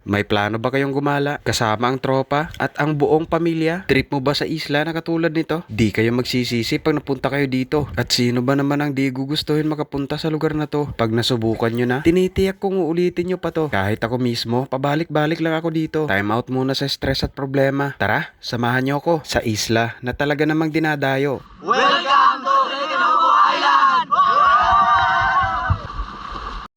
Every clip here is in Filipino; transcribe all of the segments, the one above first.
May plano ba kayong gumala kasama ang tropa at ang buong pamilya? Trip mo ba sa isla na katulad nito? Di kayo magsisisi pag napunta kayo dito. At sino ba naman ang di gugustuhin makapunta sa lugar na to? Pag nasubukan nyo na, tinitiyak kong uulitin nyo pa to. Kahit ako mismo, pabalik-balik lang ako dito. Time out muna sa stress at problema. Tara, samahan nyo ako sa isla na talaga namang dinadayo.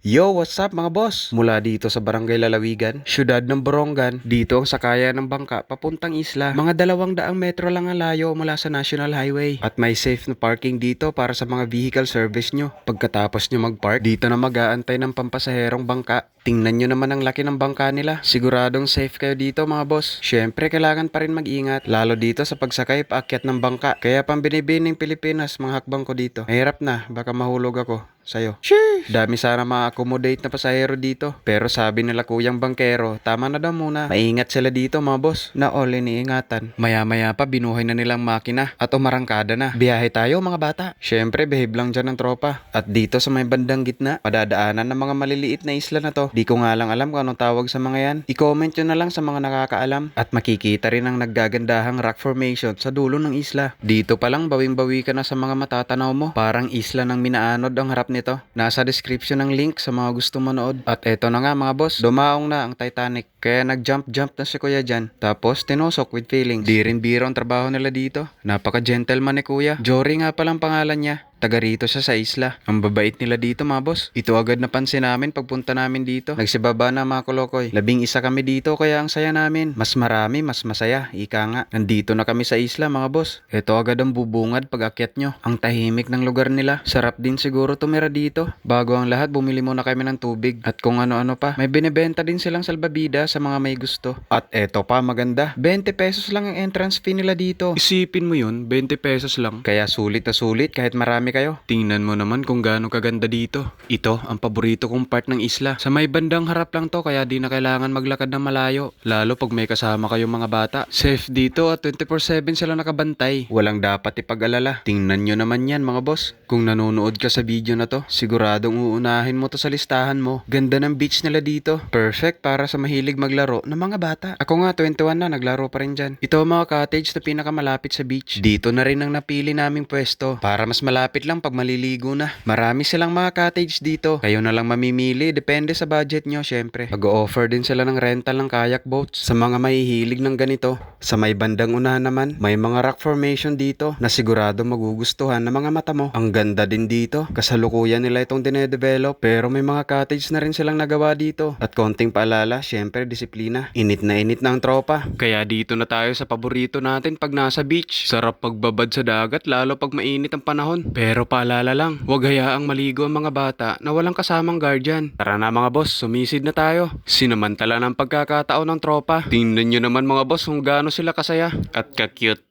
Yo, what's up mga boss? Mula dito sa Barangay Lalawigan, syudad ng Borongan, dito ang sakaya ng bangka papuntang isla. Mga dalawang daang metro lang ang layo mula sa National Highway. At may safe na parking dito para sa mga vehicle service nyo. Pagkatapos nyo mag-park, dito na mag-aantay ng pampasaherong bangka. Tingnan nyo naman ang laki ng bangka nila. Siguradong safe kayo dito mga boss. Syempre, kailangan pa rin mag-ingat. Lalo dito sa pagsakay paakyat ng bangka. Kaya pang binibining Pilipinas, mga hakbang ko dito. Mahirap na, baka mahulog ako sa'yo. Sheesh! Dami sana ma-accommodate na pasahero dito. Pero sabi nila kuyang bangkero, tama na daw muna. Maingat sila dito mga boss, na all iniingatan. Maya-maya pa binuhay na nilang makina at umarangkada na. Biyahe tayo mga bata. Syempre, behave lang dyan ng tropa. At dito sa may bandang gitna, padadaanan ng mga maliliit na isla na to. Di ko nga lang alam kung anong tawag sa mga yan. I-comment nyo na lang sa mga nakakaalam. At makikita rin ang naggagandahang rock formation sa dulo ng isla. Dito pa lang bawing-bawi ka na sa mga matatanaw mo. Parang isla ng minaanod ang harap nito. Nasa description ng link sa mga gusto manood. At eto na nga mga boss, dumaong na ang Titanic. Kaya nag-jump-jump na si Kuya dyan. Tapos tinusok with feelings. Di rin biro ang trabaho nila dito. Napaka-gentleman ni Kuya. Jory nga palang pangalan niya. Taga rito siya sa isla. Ang babait nila dito mga boss. Ito agad napansin namin pagpunta namin dito. Nagsibaba na mga kolokoy. Labing isa kami dito kaya ang saya namin. Mas marami, mas masaya. Ika nga. Nandito na kami sa isla mga boss. Ito agad ang bubungad pag akyat nyo. Ang tahimik ng lugar nila. Sarap din siguro tumira dito. Bago ang lahat, bumili muna kami ng tubig. At kung ano-ano pa. May binibenta din silang salbabida sa mga may gusto. At eto pa maganda. 20 pesos lang ang entrance fee nila dito. Isipin mo yun, 20 pesos lang. Kaya sulit na sulit kahit marami kayo. Tingnan mo naman kung gaano kaganda dito. Ito ang paborito kong part ng isla. Sa may bandang harap lang to kaya di na kailangan maglakad ng malayo. Lalo pag may kasama kayong mga bata. Safe dito at 24-7 sila nakabantay. Walang dapat ipag-alala. Tingnan nyo naman yan mga boss. Kung nanonood ka sa video na to, siguradong uunahin mo to sa listahan mo. Ganda ng beach nila dito. Perfect para sa mahilig maglaro ng mga bata. Ako nga 21 na, naglaro pa rin dyan. Ito ang mga cottage na pinakamalapit sa beach. Dito na rin ang napili naming pwesto para mas malapit lang pag maliligo na. Marami silang mga cottage dito. Kayo na lang mamimili, depende sa budget nyo syempre. Mag-offer din sila ng rental ng kayak boats sa mga mahihilig ng ganito. Sa may bandang unahan naman, may mga rock formation dito na sigurado magugustuhan ng mga mata mo. Ang ganda din dito. Kasalukuyan nila itong dinedevelop pero may mga cottage na rin silang nagawa dito. At konting paalala, syempre disiplina. Init na init na ang tropa. Kaya dito na tayo sa paborito natin pag nasa beach. Sarap pagbabad sa dagat lalo pag mainit ang panahon. Pero paalala lang, huwag hayaang maligo ang mga bata na walang kasamang guardian. Tara na mga boss, sumisid na tayo. Sinamantala ng pagkakataon ng tropa. Tingnan nyo naman mga boss kung gaano sila kasaya at ka-cute.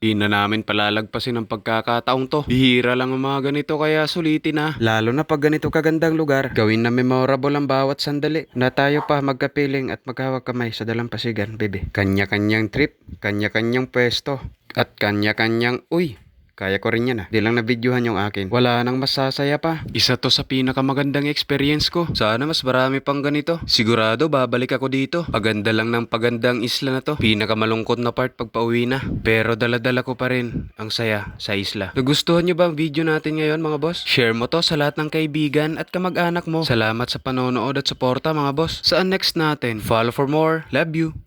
Di na namin palalagpasin ang pagkakataong to. Bihira lang ang mga ganito kaya sulitin na. Lalo na pag ganito kagandang lugar, gawin na memorable ang bawat sandali. Na tayo pa magkapiling at maghawak kamay sa dalampasigan, bebe. Kanya-kanyang trip, kanya-kanyang pwesto, at kanya-kanyang, uy, kaya ko rin yan ah. Di lang na videohan yung akin. Wala nang masasaya pa. Isa to sa pinakamagandang experience ko. Sana mas marami pang ganito. Sigurado babalik ako dito. Paganda lang ng pagandang isla na to. Pinakamalungkot na part pag pauwi na. Pero daladala ko pa rin ang saya sa isla. Nagustuhan nyo ba ang video natin ngayon mga boss? Share mo to sa lahat ng kaibigan at kamag-anak mo. Salamat sa panonood at suporta mga boss. Saan next natin? Follow for more. Love you.